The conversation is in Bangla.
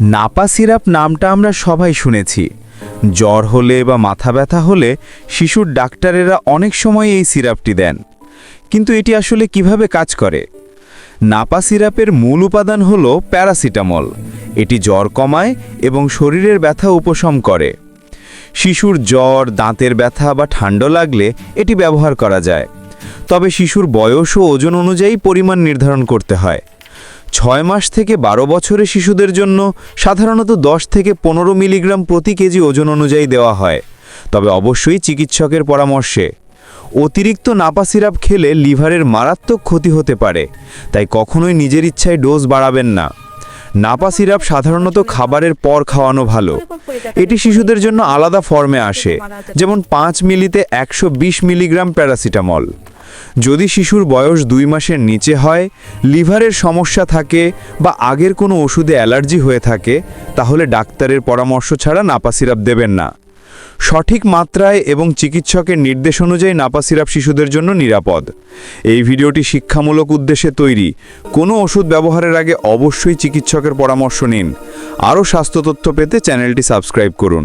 নাপা সিরাপ নামটা আমরা সবাই শুনেছি। জ্বর হলে বা মাথা ব্যথা হলে শিশুর ডাক্তারেরা অনেক সময় এই সিরাপটি দেন। কিন্তু এটি আসলে কীভাবে কাজ করে? নাপা সিরাপের মূল উপাদান হল প্যারাসিটামল। এটি জ্বর কমায় এবং শরীরের ব্যথা উপশম করে। শিশুর জ্বর, দাঁতের ব্যথা বা ঠান্ডা লাগলে এটি ব্যবহার করা যায়। তবে শিশুর বয়স ও ওজন অনুযায়ী পরিমাণ নির্ধারণ করতে হয়। ছয় মাস থেকে বারো বছরের শিশুদের জন্য সাধারণত দশ থেকে পনেরো মিলিগ্রাম প্রতি কেজি ওজন অনুযায়ী দেওয়া হয়। তবে অবশ্যই চিকিৎসকের পরামর্শে। অতিরিক্ত নাপা সিরাপ খেলে লিভারের মারাত্মক ক্ষতি হতে পারে, তাই কখনোই নিজের ইচ্ছায় ডোজ বাড়াবেন না। নাপা সিরাপ সাধারণত খাবারের পর খাওয়ানো ভালো। এটি শিশুদের জন্য আলাদা ফর্মে আসে, যেমন পাঁচ মিলিতে একশো বিশ মিলিগ্রাম প্যারাসিটামল। যদি শিশুর বয়স দুই মাসের নিচে হয়, লিভারের সমস্যা থাকে বা আগের কোনো ওষুধে অ্যালার্জি হয়ে থাকে, তাহলে ডাক্তারের পরামর্শ ছাড়া নাপা সিরাপ দেবেন না। সঠিক মাত্রায় এবং চিকিৎসকের নির্দেশ অনুযায়ী নাপা সিরাপ শিশুদের জন্য নিরাপদ। এই ভিডিওটি শিক্ষামূলক উদ্দেশ্যে তৈরি। কোনো ওষুধ ব্যবহারের আগে অবশ্যই চিকিৎসকের পরামর্শ নিন। আরও স্বাস্থ্য তথ্য পেতে চ্যানেলটি সাবস্ক্রাইব করুন।